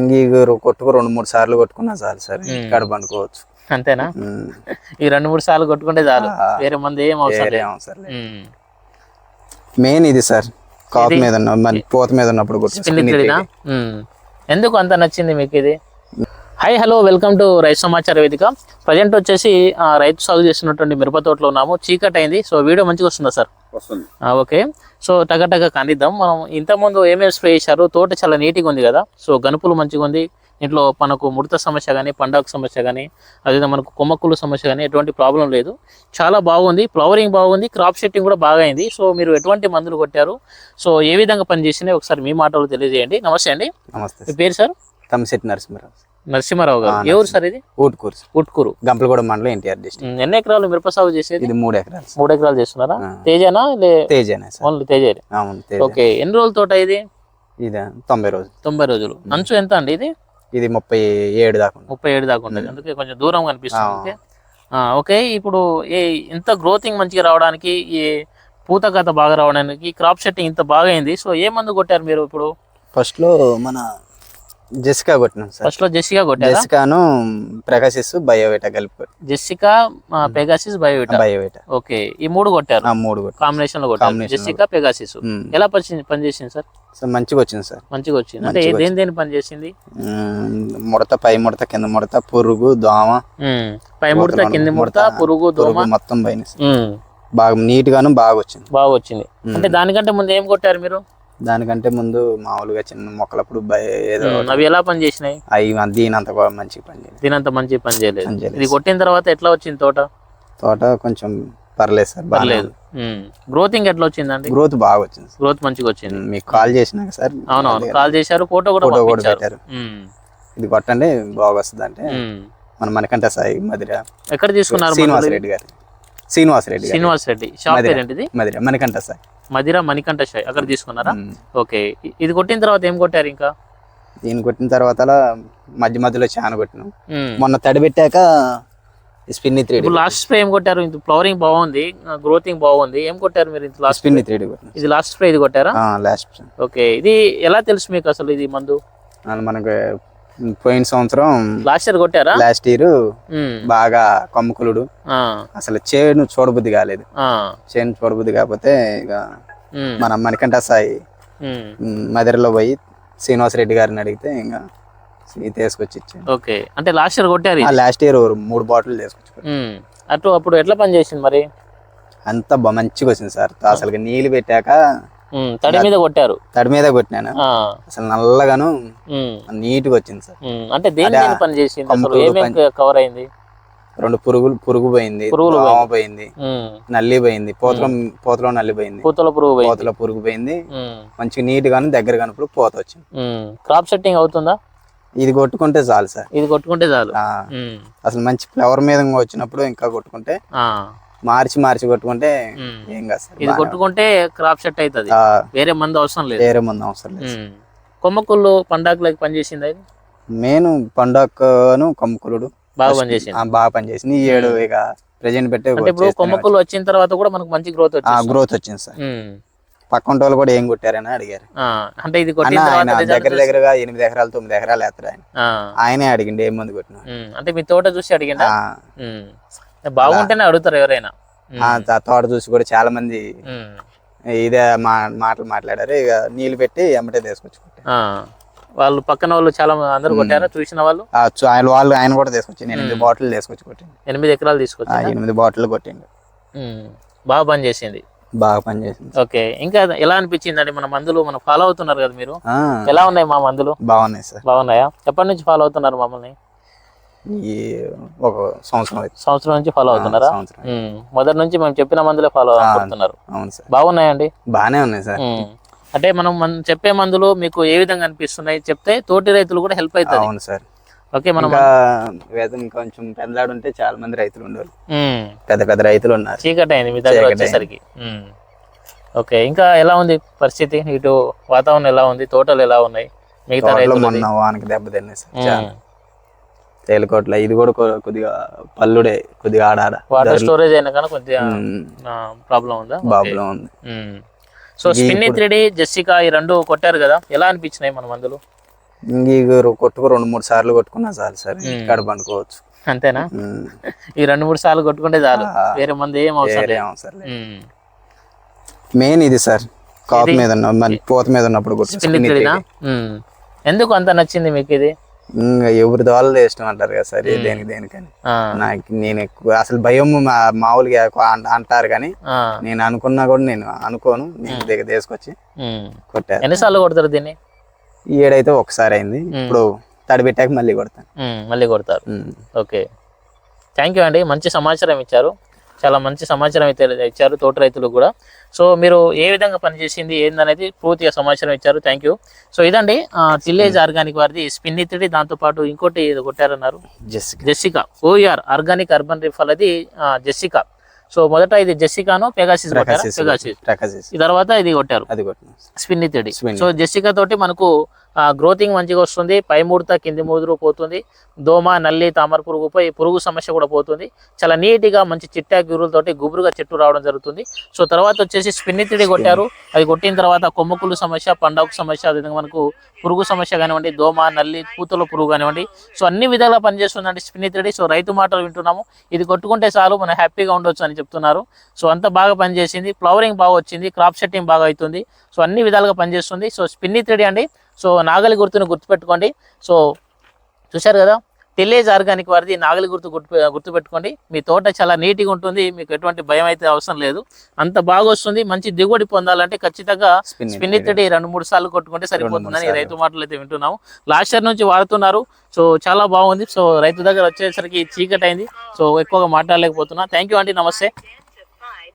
ఇంక కొట్టుకు రెండు మూడు సార్లు కొట్టుకున్నా చాలు సార్. ఇక్కడ పండుకోవచ్చు. అంతేనా. ఈ రెండు మూడు సార్లు కొట్టుకుంటే చాలు. వేరే మంది ఏం అవసరం. మెయిన్ ఇది సార్. కాపు మీద మరి పోత మీద ఉన్నప్పుడు. ఎందుకు అంత నచ్చింది మీకు ఇది? హాయ్ హలో వెల్కమ్ టు రైతు సమాచార వేదిక. ప్రజెంట్ వచ్చేసి రైతు సాగు చేస్తున్నటువంటి మిరప తోటలో ఉన్నాము. చీకట్ అయింది సో వీడియో మంచిగా వస్తుందా సార్? వస్తుంది. ఆ, ఓకే. సో టగటగ కానిద్దాం మనం ఇంతకుముందు ఏమేమి స్ప్రే చేశారు? తోట చాలా నీట్గా ఉంది కదా. సో గనుపులు మంచిగా ఉంది. ఇంట్లో మనకు ముడత సమస్య కానీ పండగ సమస్య కానీ అదే మనకు కొమ్మక్కులు సమస్య కానీ ఎటువంటి ప్రాబ్లం లేదు. చాలా బాగుంది. ఫ్లవరింగ్ బాగుంది. క్రాప్ సెట్టింగ్ కూడా బాగా అయింది. సో మీరు ఎటువంటి మందులు కొట్టారు? సో ఏ విధంగా పనిచేసినాయి? ఒకసారి మీ మాటలు తెలియజేయండి. నమస్తే అండి. నమస్తే మీ పేరు సార్? తమ్మిశెట్టి నరసింహరావు నరసింహారావు గారు. ఏ ఊరు సార్ ఇది? ఊటుకూరు సార్. ఉట్కూరు. గంపలగూడ మండలం ఎన్టీఆర్ డిస్ట్రిక్ట్. ఎన్ని ఎకరాలు మిరప సాగు చేసేది? ఇది మూడు ఎకరాలు. మూడు ఎకరాలు చేస్తున్నారా. తేజానా తేజనే సార్. ఓన్లీ తేజే ఓకే ఎన్ని రోజుల తోట ఇది? ఇది తొంభై రోజులు. తొంభై రోజులు. అంచు ఎంత అండి ఇది? ఇది ముప్పై ఏడు దాకా ఉంది. ముప్పై ఏడు దాకా ఉంటుంది. అందుకే కొంచెం దూరం కనిపిస్తుంది. ఓకే. ఇప్పుడు ఈ ఇంత గ్రోతింగ్ మంచిగా రావడానికి ఈ పూత కథ బాగా రావడానికి క్రాప్ సెట్టింగ్ ఇంత బాగా అయింది. సో ఏ మందు కొట్టారు మీరు ఇప్పుడు? ఫస్ట్లో మన జెసికా కొట్టినాం సార్. ఫస్ట్లో జెసికా కొట్టారా? జెసికాను ప్రకాశిస్తూ బయోవేట కలిపి. జెసికా పెగాసిస్ బయోవిటా బయోవేట ఓకే ఈ మూడు కొట్టారు? ఆ మూడు. కాంబినేషన్లో కొట్టారు. Jessica Pegasus. ఎలా పని పనిచేసింది సార్? సో మంచిగా వచ్చింది సార్. మంచిగా వచ్చింది? అంటే దేని దేని పనిచేసింది ఉమ్, ముడత పై ముడత కింద ముడత పురుగు దోమ. పై ముడత కింది ముడత పురుగు దోమ. మొత్తం పైన. బాగా నీట్ గాను బాగా వచ్చింది. బాగా వచ్చింది. అంటే దానికంటే ముందు ఏం కొట్టారు మీరు? దానికంటే ముందు మామూలుగా చిన్న మొక్కలప్పుడు ఏదో అవి ఎలా పనిచేసినాయి అవి దీనంత కూడా మంచిగా పనిచేయలేదు దీనంత మంచి పని చేయలేదు. పని చేయలేదు. ఇది కొట్టిన తర్వాత ఎట్లా వచ్చింది తోట? తోట కొంచెం పర్లేదు సార్ పర్లేదు. గ్రోతింగ్ ఎట్లా వచ్చిందండి? గ్రోత్ బాగా వచ్చింది. గ్రోత్ మంచిగా వచ్చింది. మీకు కాల్ చేసినాక సార్? అవునవును కాల్ చేశారు ఫోటో కూడా ఫోటో కూడా పెట్టారు. ఇది కొట్టండి బాగా వస్తుంది అంటే. మన మనకంట సాయి మదిర ఎక్కడ తీసుకున్నారు శ్రీనివాస్? రెడ్డి గారు. శ్రీనివాస్ రెడ్డి శ్రీనివాస్ రెడ్డి. షాప్ మదిర. పేరు ఏంటిది మదిర మనకంట సాయి. మదిర మణికంఠ షాయ్ అక్కడ తీసుకున్నారా. ఓకే. ఇది కొట్టిన తర్వాత ఏం కొట్టారు ఇంకా? దీన్ని కొట్టిన తర్వాత మధ్య మధ్యలో చాన కొట్టినాం. మొన్న తడి పెట్టాక స్పిన్ని త్రీ లాస్ట్ స్ప్రే ఏం కొట్టారు? ఇది ఫ్లవరింగ్ బాగుంది గ్రోతింగ్ బాగుంది. ఏం కొట్టారు మీరు ఇది లాస్ట్ స్పిన్ని త్రీ ఇది లాస్ట్ స్ప్రే ఇది కొట్టారా? Last okay. ఇది ఎలా తెలుసు మీకు అసలు ఇది మందు? మనకు పోయిన సంవత్సరం లాస్ట్ ఇయర్ కొట్టారా? Last year. బాగా కొమ్ముకులుడు. అసలు చేను చూడబుద్ధి కాలేదు. చేను చూడబుద్ధి కాకపోతే ఇక మన మణికంఠ సాయి మదిరలో పోయి శ్రీనివాస్ రెడ్డి గారిని అడిగితే ఇంకా తీసుకొచ్చి ఓకే. అంటే లాస్ట్ ఇయర్ కొట్టారు. లాస్ట్ ఇయర్ మూడు బాటిల్ తీసుకొచ్చి. అటు అప్పుడు ఎట్లా పని చేసింది మరి? అంతా మంచిగా వచ్చింది సార్. అసలు నీళ్ళు పెట్టాక తడి మీద కొట్టారు. తడి మీద కొట్టినాను. అసలు నల్లగాను ఉమ్, నీట్గా వచ్చింది సార్. అంటే దేని పని చేసింది? కవర్ అయింది? రెండు పురుగులు పురుగు పోయింది. పురుగులు దోమ పోయింది. నల్లి పోయింది. పూతలో పూతలో నల్లి పోయింది. పూతల పురుగు పోయింది. పూతలో పురుగు పోయింది. మంచిగా నీట్ గాను దగ్గర కనుప్పుడు పోత వచ్చింది. క్రాప్ సెట్టింగ్ అవుతుందా? ఇది కొట్టుకుంటే చాలు సార్. ఇది కొట్టుకుంటే చాలు. అసలు మంచి ఫ్లవర్ మీద వచ్చినప్పుడు ఇంకా కొట్టుకుంటే మార్చి మార్చి కొట్టుకుంటే. ఏం కాదు సార్ ఇది కొట్టుకుంటే క్రాప్ సెట్ అవుతుంది. వేరే మందు అవసరం లేదు. వేరే ముందు అవసరం లేదు. కొమ్మకుళ్ళు పండాకులకి పనిచేసింది అది మెయిన్ పండగను కొమ్ముకులుడు బాగా పనిచేసింది. బాగా పనిచేసింది. ఈ ఏడు ఇక ప్రజెంట్ పెట్టి ఇప్పుడు కొమ్మకుళ్ళు వచ్చిన తర్వాత కూడా మనకు మంచి గ్రోత్ వచ్చింది గ్రోత్ వచ్చింది సార్. పక్కన వాళ్ళు కూడా ఏం కొట్టారని అడిగారు. అంటే ఇది ఆయన దగ్గర దగ్గరగా ఎనిమిది ఎకరాలు తొమ్మిది ఎకరాలు వేస్తారు ఆయన. ఆయనే అడిగిండి ఏం మంది కొట్టినా. అంటే మీ తోట చూసి ఉమ్. బాగుంటేనే అడుగుతారు ఎవరైనా. తోట చూసి కూడా చాలా మంది. ఇదే మా మాటలు మాట్లాడారు. ఇక నీళ్ళు పెట్టి ఎమ్మటే తీసుకొచ్చి. వాళ్ళు పక్కన వాళ్ళు చాలా మంది అందరు కొట్టారా? చూసిన వాళ్ళు? వాళ్ళు ఆయన కూడా తీసుకొచ్చి ఎనిమిది బాటిల్ తీసుకొచ్చి కొట్టిండు. ఎనిమిది ఎకరాలు తీసుకొచ్చి ఎనిమిది బాటిల్ కొట్టిండు. బాగా పని చేసింది. బాగా పనిచేసింది ఓకే. ఇంకా ఎలా అనిపించింది అండి మన మందులు మనం ఫాలో అవుతున్నారు కదా మీరు? ఎలా ఉన్నాయి మా మందులు? బాగున్నాయి సార్. బాగున్నాయా? ఎప్పటి నుంచి ఫాలో అవుతున్నారు మమ్మల్ని? ఈ ఒక సంవత్సరం సంవత్సరం నుంచి ఫాలో అవుతున్నారా. మొదటి నుంచి మేము చెప్పిన మందులే ఫాలో అవుతున్నారు అవును సార్. బాగున్నాయండి? బాగానే ఉన్నాయి సార్. అంటే మనం మన- చెప్పే మందులు మీకు ఏ విధంగా అనిపిస్తున్నాయి చెప్తే తోటి రైతులు కూడా హెల్ప్ అవుతుంది అవును సార్. ఓకే మనం ఇంకా వేదం కొంచెం పెద్దలాడుంటే చాలా మంది రైతులు ఉండేవాళ్ళు ఉమ్. పెద్ద పెద్ద రైతులు ఉన్నారు. చీకటి అయింది మీ దగ్గర వచ్చేసరికి. ఓకే ఇంకా ఎలా ఉంది పరిస్థితి? ఇటు వాతావరణం ఎలా ఉంది? తోటలు ఎలా ఉన్నాయి? మిగతా రైతులు మొన్న వానకి దెబ్బ తిన్నాయి సార్ తేలికోట్ల ఇది కూడా కొద్దిగా పల్లుడే కొద్దిగా ఆడాడ వాటర్ స్టోరేజ్ అయినా కానీ కొద్దిగా ప్రాబ్లం ఉందా? బాబులో ఉంది. సో స్పిన్ని త్రీడి జెస్సికా ఈ రెండు కొట్టారు కదా ఎలా అనిపించినాయి మన మందులు ఇంక కొట్టుకు రెండు మూడు సార్లు కొట్టుకున్నా చాలు సార్ ఇక్కడ పండుకోవచ్చు. అంతేనా. ఈ రెండు మూడు సార్లు కొట్టుకుంటే చాలు. వేరే మంది ఏం అవసరం. మెయిన్ ఇది సార్ కాపు మీద ఉన్న పోత మీద ఉన్నప్పుడు. ఎందుకు అంత నచ్చింది మీకు ఇది? ఇంకా ఎవరి వాళ్ళు ఇష్టం అంటారు కదా సార్ దేనికి దేనికని. నాకు నేను ఎక్కువ అసలు భయం మామూలుగా అంటారు కానీ నేను అనుకున్నా కూడా నేను అనుకోను నేను దగ్గర తీసుకొచ్చి. కొట్టాను ఎన్నిసార్లు కొడతారు దీన్ని? ఈ ఏడైతే ఒకసారి అయింది. ఇప్పుడు తడి పెట్టాక మళ్ళీ కొడతాను. మళ్ళీ కొడతారు. ఓకే. థ్యాంక్ యూ అండి మంచి సమాచారం ఇచ్చారు. చాలా మంచి సమాచారం అయితే ఇచ్చారు తోట రైతులకు కూడా. సో మీరు ఏ విధంగా పనిచేసింది ఏందనేది పూర్తిగా సమాచారం ఇచ్చారు. థ్యాంక్ యూ సో ఇదండి విలేజ్ ఆర్గానిక్ వారిది స్పిన్నితిడి దాంతోపాటు ఇంకోటి ఏదో కొట్టారన్నారు. Jessica Jessica OR organic urban రిఫల్ అది జెస్సికా సో మొదట ఇది జెస్సికాను పెగాసిస్ పెగాసిస్ తర్వాత ఇది కొట్టారు. Spin. సో జెస్సికా తోటి మనకు గ్రోతింగ్ మంచిగా వస్తుంది పై ముడత కింది ముదురు పోతుంది దోమ నల్లి తామర పురుగు పోయి పురుగు సమస్య కూడా పోతుంది. చాలా నీట్గా మంచి చిట్టా గురులతోటి గుబురుగా చెట్టు రావడం జరుగుతుంది. సో తర్వాత వచ్చేసి స్పిన్నితిడి కొట్టారు. అది కొట్టిన తర్వాత కొమ్మకులు సమస్య పండగ సమస్య అదేవిధంగా మనకు పురుగు సమస్య కానివ్వండి దోమ నల్లి పూతల పురుగు కానివ్వండి. సో అన్ని విధాలుగా పనిచేస్తుందండి స్పిన్నితిడి సో రైతు మాటలు వింటున్నాము. ఇది కొట్టుకుంటే చాలు మనం హ్యాపీగా ఉండొచ్చు అని చెప్తున్నారు. సో అంత బాగా పనిచేసింది. ఫ్లవరింగ్ బాగా వచ్చింది క్రాప్ సెట్టింగ్ బాగా అవుతుంది. సో అన్ని విధాలుగా పనిచేస్తుంది. సో స్పిన్ని త్రీడీ అండి. సో నాగలి గుర్తును గుర్తుపెట్టుకోండి. సో చూశారు కదా టెల్లేజ్ ఆర్గానిక్ వారిది నాగలి గుర్తు గుర్తు గుర్తుపెట్టుకోండి. మీ తోట చాలా నీట్గా ఉంటుంది మీకు ఎటువంటి భయం అయితే అవసరం లేదు. అంత బాగా వస్తుంది మంచి దిగుబడి పొందాలంటే ఖచ్చితంగా Spinning స్పిన్ని త్రీడీ రెండు మూడు సార్లు కొట్టుకుంటే సరిపోతుందని. రైతు మాటలు అయితే వింటున్నాము. లాస్ట్ ఇయర్ నుంచి వాడుతున్నారు సో చాలా బాగుంది. సో రైతు దగ్గర వచ్చేసరికి చీకటి అయింది సో ఎక్కువగా మాట్లాడలేకపోతున్నా. థ్యాంక్ యూ అండి నమస్తే.